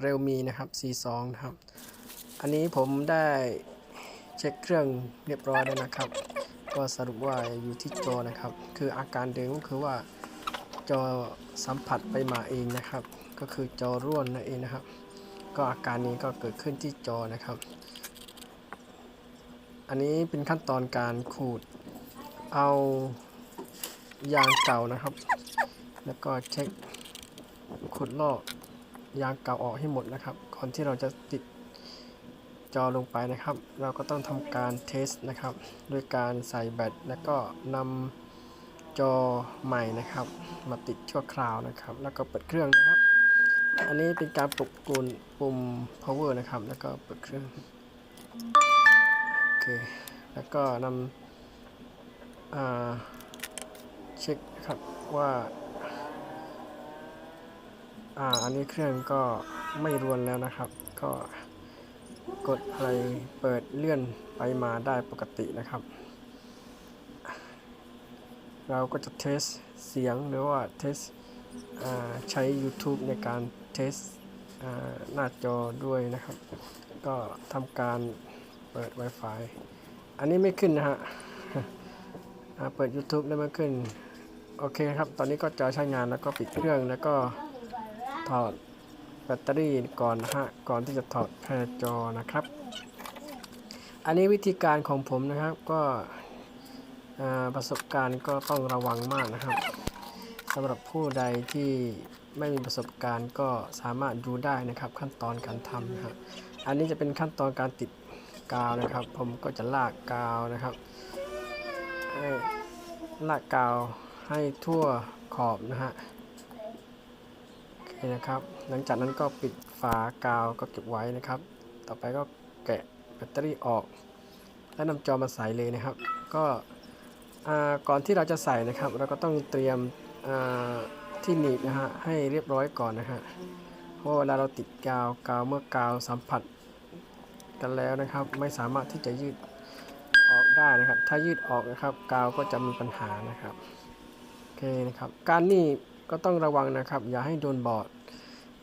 เร็วมีนะครับ C2 นะครับ อันนี้ผมได้เช็คเครื่องเรียบร้อยแล้วนะครับ ก็สรุปว่าอยู่ที่จอนะครับ คืออาการเดิมก็คือว่าจอสัมผัสไปมาเองนะครับ ก็คือจอร่วนนั่นเองนะครับ ก็อาการนี้ก็เกิดขึ้นที่จอนะครับ อันนี้เป็นขั้นตอนการขูดเอายางเก่านะครับ แล้วก็เช็คขุดลอก ยางเก่าออกให้หมดนะครับ ก่อนที่เราจะติดจอลงไปนะครับ เราก็ต้องทำการเทสนะครับด้วยการใส่แบตแล้วก็นำจอใหม่นะครับ มาติดชั่วคราวนะครับ แล้วก็เปิดเครื่องนะครับ อันนี้เป็นการปลุกกุนปุ่ม power นะครับ แล้วก็เปิดเครื่องโอเคแล้วก็นำเช็คครับว่า อ่าอันนี้เครื่องก็ไม่รวนแล้วนะครับ ก็กดอะไรเปิดเลื่อนไปมาได้ปกตินะครับ เราก็จะเทสเสียงหรือว่าเทสอ่าใช้ YouTube ในการเทสอ่าหน้าจอด้วยนะครับ ก็ทำการเปิด Wi-Fi อันนี้ไม่ขึ้นนะฮะเปิด YouTube แล้วไม่ขึ้น โอเคครับ ตอนนี้ก็จะใช้งานแล้วก็ปิดเครื่องแล้วก็ ถอดแบตเตอรี่ก่อนนะฮะก่อนที่จะถอดแพรจอนะครับ อันนี้วิธีการของผมนะครับก็ประสบการณ์ก็ต้องระวังมากนะครับสำหรับผู้ใดที่ไม่มีประสบการณ์ก็สามารถดูได้นะครับขั้นตอนการทำนะครับอันนี้จะเป็นขั้นตอนการติดกาวนะครับ ผมก็จะลากกาวนะครับให้ลากกาวให้ทั่วขอบนะฮะ โอเคนะครับ หลังจากนั้นก็ปิดฝากาวก็เก็บไว้นะครับ ต่อไปก็แกะแบตเตอรี่ออก และนำจอมาใส่เลยนะครับ ก็อ่าก่อนที่เราจะใส่นะครับ เราก็ต้องเตรียมอ่าที่หนีบนะฮะให้เรียบร้อยก่อนนะฮะเพราะเวลาเราติดกาวกาวเมื่อกาวสัมผัสกันแล้วนะครับ ไม่สามารถที่จะยืดออกได้นะครับ ถ้ายืดออกนะครับ กาวก็จะมีปัญหานะครับโอเคนะครับ การหนีบ ก็ต้องระวังนะครับ อย่าให้โดนบอร์ด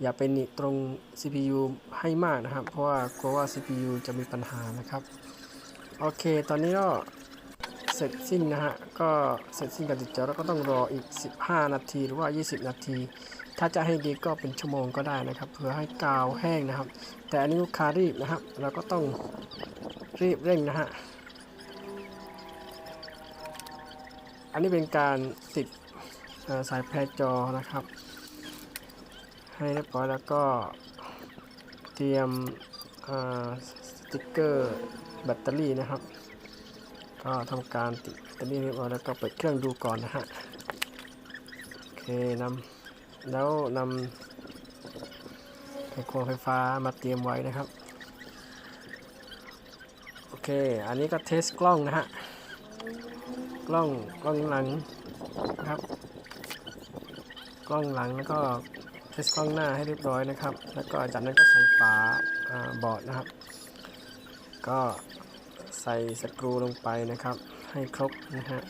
อย่าไปหนีตรง CPU ให้มากนะครับ เพราะว่ากลัวว่า CPU จะมีปัญหานะครับ โอเค ตอนนี้ก็เสร็จสิ้นนะฮะ ก็เสร็จสิ้นการติดจอแล้วก็ต้องรออีก 15 นาทีหรือว่า 20 นาที ถ้าจะให้ดีก็เป็นชั่วโมงก็ได้นะครับ เพื่อให้กาวแห้งนะครับ แต่อันนี้ลูกค้ารีบนะครับ เราก็ต้องรีบเร่งนะฮะ อันนี้เป็นการติด สายแพรจอนะครับ ให้เรียบร้อยแล้วก็เตรียมสติกเกอร์แบตเตอรี่นะครับ ก็ทำการติดแบตเตอรี่เรียบร้อยแล้วก็เปิดเครื่องดูก่อนนะฮะโอเคนำแล้วนำไขควงไฟฟ้ามาเตรียมไว้นะครับโอเค อันนี้ก็เทสกล้องนะฮะ กล้องกล้องหลังนะครับ กล้องหลังแล้วก็เทสกล้องหน้าให้เรียบร้อยนะครับ แล้วก็จากนั้นก็ใส่ฝาอ่าบอร์ดนะครับ ก็ใส่สกรูลงไปนะครับ ให้ครบนะฮะ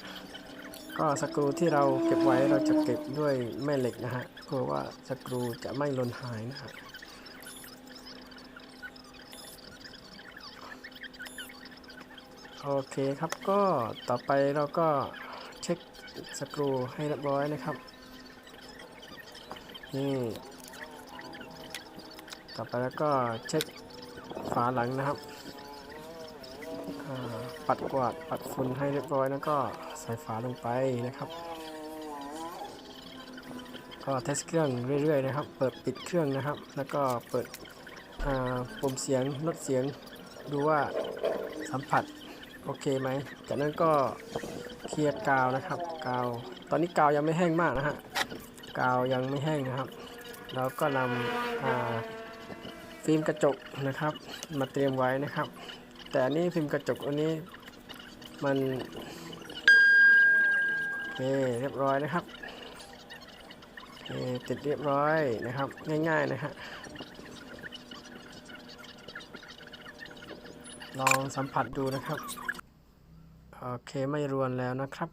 ก็สกรูที่เราเก็บไว้เราจะเก็บด้วยแม่เหล็กนะฮะเพื่อว่าสกรูจะไม่หล่นหายนะฮะโอเคครับก็ต่อไปเราก็เช็คสกรูให้เรียบร้อยนะครับ นี่ต่อไปแล้วก็เช็คฝาหลังนะครับ ปัดกวาดปัดฝุ่นให้เรียบร้อยแล้วก็ใส่ฝาลงไปนะครับ ก็เทสเครื่องเรื่อยๆนะครับ เปิดปิดเครื่องนะครับ แล้วก็เปิดปุ่มเสียงลดเสียงดูว่าสัมผัสโอเคไหม จากนั้นก็เคลียร์กาวนะครับ กาว ตอนนี้กาวยังไม่แห้งมากนะฮะ กาวยังไม่แห้งนะครับ เราก็นำฟิล์มกระจกนะครับ มาเตรียมไว้นะครับ แต่อันนี้ฟิล์มกระจกอันนี้มันโอเคเรียบร้อยนะครับโอติดเรียบร้อยนะครับง่าย ๆนะฮะลองสัมผัสดูนะครับ โอเคไม่รวนแล้วนะครับ